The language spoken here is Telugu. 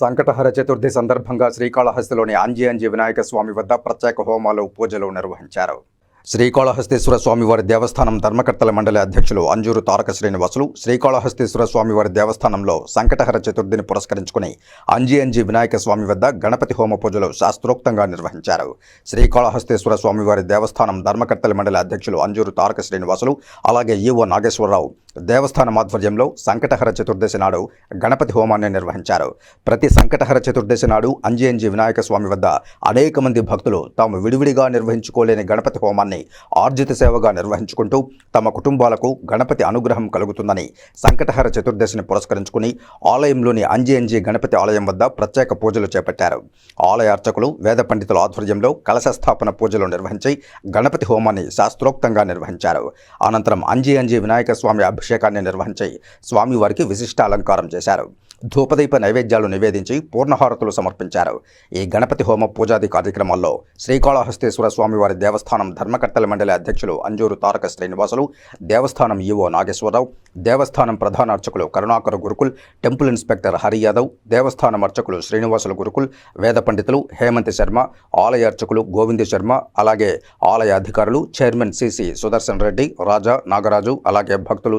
సంకటహర చతుర్థి సందర్భంగా శ్రీకాళహస్తిలోని అంజి వినాయక స్వామి వద్ద ప్రత్యేక హోమాలు పూజలు నిర్వహించారు. శ్రీకాళహస్తీశ్వర స్వామివారి దేవస్థానం ధర్మకర్తల మండలి అధ్యక్షులు అంజూరు తారక శ్రీనివాసులు శ్రీకాళహస్తీశ్వర స్వామివారి దేవస్థానంలో సంకటహర చతుర్థిని పురస్కరించుకుని అంజి అంజి వినాయక స్వామి వద్ద గణపతి హోమ పూజలు శాస్త్రోక్తంగా నిర్వహించారు. శ్రీకాళహస్తీశ్వర స్వామివారి దేవస్థానం ధర్మకర్తల మండలి అధ్యక్షులు అంజూరు తారక శ్రీనివాసులు అలాగే ఈవో నాగేశ్వరరావు దేవస్థానం ఆధ్వర్యంలో సంకటహర చతుర్దశి నాడు గణపతి హోమాన్ని నిర్వహించారు. ప్రతి సంకటహర చతుర్దశి నాడు అంజి అంజి వినాయక స్వామి వద్ద అనేక మంది భక్తులు తాము విడివిడిగా నిర్వహించుకోలేని గణపతి హోమాన్ని ఆర్జిత సేవగా నిర్వహించుకుంటూ తమ కుటుంబాలకు గణపతి అనుగ్రహం కలుగుతుందని సంకటహర చతుర్దశిని పురస్కరించుకుని ఆలయంలోని అంజి అంజి గణపతి ఆలయం వద్ద ప్రత్యేక పూజలు చేపట్టారు. ఆలయ అర్చకులు వేద పండితుల ఆధ్వర్యంలో కలశ స్థాపన పూజలు నిర్వహించి గణపతి హోమాన్ని శాస్త్రోక్తంగా నిర్వహించారు. అనంతరం అంజి అంజి వినాయక స్వామి అభిషేకాన్ని నిర్వహించి స్వామివారికి విశిష్ట అలంకారం చేశారు. ధూపదీప నైవేద్యాలు నివేదించి పూర్ణహారతులు సమర్పించారు. ఈ గణపతి హోమ పూజాది కార్యక్రమాల్లో శ్రీకాళహస్తేశ్వర స్వామివారి దేవస్థానం ధర్మకర్తల మండలి అధ్యక్షులు అంజూరు తారక శ్రీనివాసులు దేవస్థానం ఈవో నాగేశ్వరరావు దేవస్థానం ప్రధాన అర్చకులు కరుణాకర్ గురుకుల్ టెంపుల్ ఇన్స్పెక్టర్ హరి యాదవ్ దేవస్థానం అర్చకులు శ్రీనివాసులు గురుకుల్ వేద పండితులు హేమంత్ శర్మ ఆలయ అర్చకులు గోవింద్ శర్మ అలాగే ఆలయ అధికారులు chairman C C Sudarshan Reddy Raja Nagaraju అలాగే భక్తులు